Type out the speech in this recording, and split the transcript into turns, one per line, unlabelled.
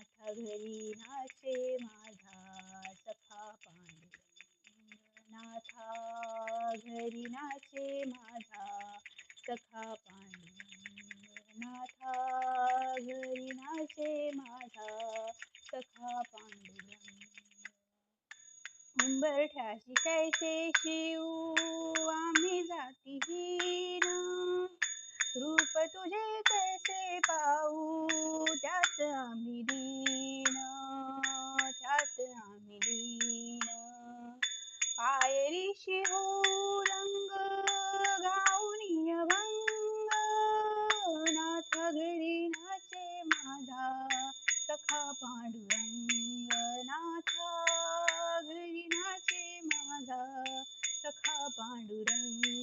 नाथ घरी नाचे माझा सखा पांडुरंग नाथा घरी नाचे माझा सखा पांडुरंग नाथा घरी नाचे माझा सखा पांडुरंग. उंबरठ्याशी कैसे शिवू आम्ही जाती रूप तुझे कैसे पाऊ राधा सखा पांडुरंगनाथा. घरी नाचे माझा सखा पांडुरंग